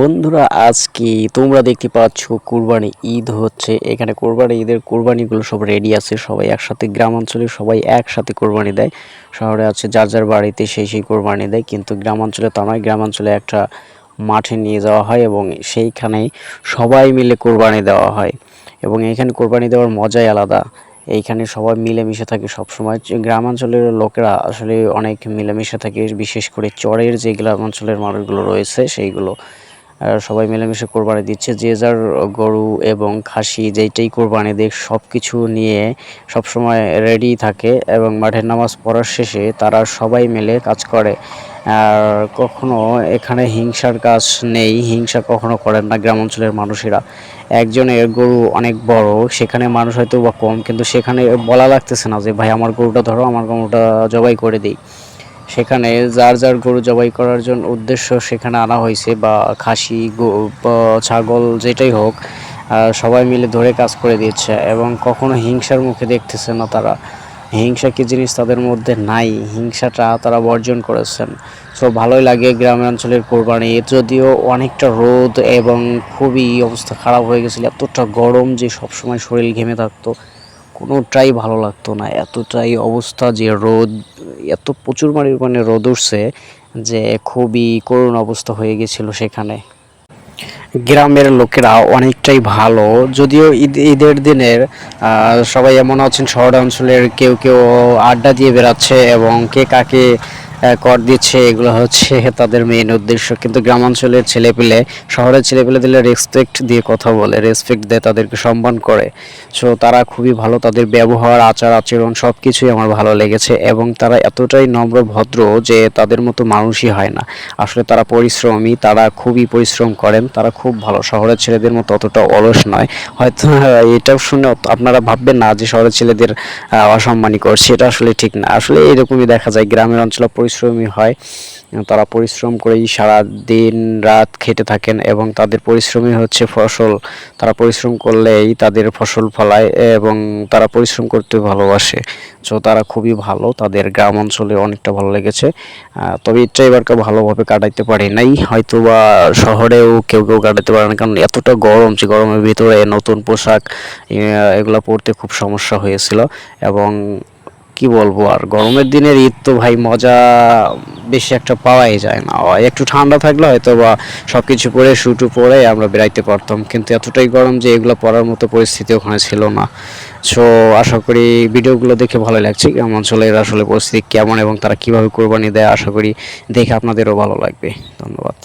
বন্ধুরা, আজকে তোমরা দেখতে পাচ্ছ কুরবানি ঈদ হচ্ছে। এখানে কোরবানি ঈদের কোরবানিগুলো সব রেডি আছে। সবাই একসাথে গ্রাম অঞ্চলে সবাই একসাথে কোরবানি দেয়। শহরে আছে যার যার বাড়িতে সেই সেই কোরবানি দেয়। কিন্তু গ্রাম অঞ্চলে তা নয় গ্রাম অঞ্চলে একটা মাঠে নিয়ে যাওয়া হয় এবং সেইখানেই সবাই মিলে কোরবানি দেওয়া হয়। এবং এইখানে কোরবানি দেওয়ার মজাই আলাদা। এইখানে সবাই মিলেমিশে থাকে সবসময়। গ্রামাঞ্চলের লোকেরা আসলে অনেক মিলেমিশে থাকে, বিশেষ করে চরের যে গ্রামাঞ্চলের মানুষগুলো রয়েছে, সেইগুলো। সবাই মিলেমিশে কোরবানি দিচ্ছে। যে যার গরু এবং খাসি যেইটাই কোরবানি দেখ সব কিছু নিয়ে সবসময় রেডি থাকে এবং মাঠের নামাজ পড়ার শেষে তারা সবাই মিলে কাজ করে। আর কখনো এখানে হিংসার কাজ নেই, হিংসা কখনো করেন না গ্রাম অঞ্চলের মানুষেরা। একজনের গরু অনেক বড়, সেখানে মানুষ হয়তো বা কম, কিন্তু সেখানে বলা লাগতেছে না যে, ভাই, আমার গরুটা ধরো, আমার গরুটা জবাই করে দিই। সেখানে যার যার গরু জবাই করার জন্য উদ্দেশ্য সেখানে আনা হয়েছে, বা খাসি ছাগল যেটাই হোক সবাই মিলে ধরে কাজ করে দিচ্ছে এবং কখনো হিংসার মুখে দেখতেছে না তারা। হিংসা কি জিনিস তাদের মধ্যে নাই, হিংসাটা তারা বর্জন করেছেন। সো ভালোই লাগে গ্রামের অঞ্চলের কোরবানি, যদিও অনেকটা রোদ এবং খুবই অবস্থা খারাপ হয়ে গেছিল, এতটা গরম যে সবসময় শরীর ঘেমে থাকতো, কোনোটাই ভালো লাগতো না, এতটাই অবস্থা যে রোদ এত প্রচুর পরিমাণে রোদ উঠছে যে খুবই করুণ অবস্থা হয়ে গেছিল সেখানে। গ্রামের লোকেরা অনেকটাই ভালো, যদিও ঈদ, ঈদের দিনের সবাই এমন আছেন, শহর অঞ্চলের কেউ কেউ আড্ডা দিয়ে বেড়াচ্ছে এবং কে কাকে কর দিচ্ছে, এগুলো হচ্ছে তাদের মেইন উদ্দেশ্য। কিন্তু গ্রামাঞ্চলের ছেলেপিলে শহরের ছেলেপিলে দিলে রেসপেক্ট দিয়ে কথা বলে রেসপেক্ট দেয় তাদেরকে সম্মান করে। সো তারা খুবই ভালো তাদের ব্যবহার, আচার, আচরণ সব কিছুই আমার ভালো লেগেছে এবং তারা এতটাই নম্র, ভদ্র যে তাদের মতো মানুষই হয় না। আসলে তারা পরিশ্রমী, তারা খুবই পরিশ্রম করেন, তারা খুব ভালো। শহরের ছেলেদের মতো অতটা অলস নয়। হয়তো এটা শুনে আপনারা ভাববেন না যে শহরের ছেলেদের অসম্মানই অসম্মানী করছে, এটা আসলে ঠিক না। আসলে এরকমই দেখা যায়, গ্রামের অঞ্চলে পরিশ্রমী হয়। তারা পরিশ্রম করেই সারা দিন রাত খেটে থাকেন এবং তাদের পরিশ্রমই হচ্ছে ফসল। তারা পরিশ্রম করলেই তাদের ফসল ফলায় এবং তারা পরিশ্রম করতে ভালোবাসে। সো তারা খুবই ভালো। তাদের গ্রাম অঞ্চলে অনেকটা ভালো লেগেছে। তবে এটা এবারকে ভালোভাবে কাটাইতে পারি নাই। হয়তো বা শহরেও কেউ কেউ কাটাতে পারে না। কারণ এতটা গরম, যে গরমের ভিতরে নতুন পোশাক এগুলো পরতে খুব সমস্যা হয়েছিল। এবং কি বলব আর? গরমের দিনের ঈদ তো ভাই মজা বেশি একটা পাওয়াই যায় না। একটু ঠান্ডা থাকলে হয়তো বা সব কিছু পরে শুটু পরে আমরা বেরাইতে পারতাম। কিন্তু এতটাই গরম যে এগুলো পরার মতো পরিস্থিতি ওখানে ছিল না। সো আশা করি ভিডিওগুলো দেখে ভালো লাগছে গ্রাম অঞ্চলের আসলে পরিস্থিতি কেমন এবং তারা কীভাবে কোরবানি দেয়, আশা করি দেখে আপনাদেরও ভালো লাগবে। ধন্যবাদ।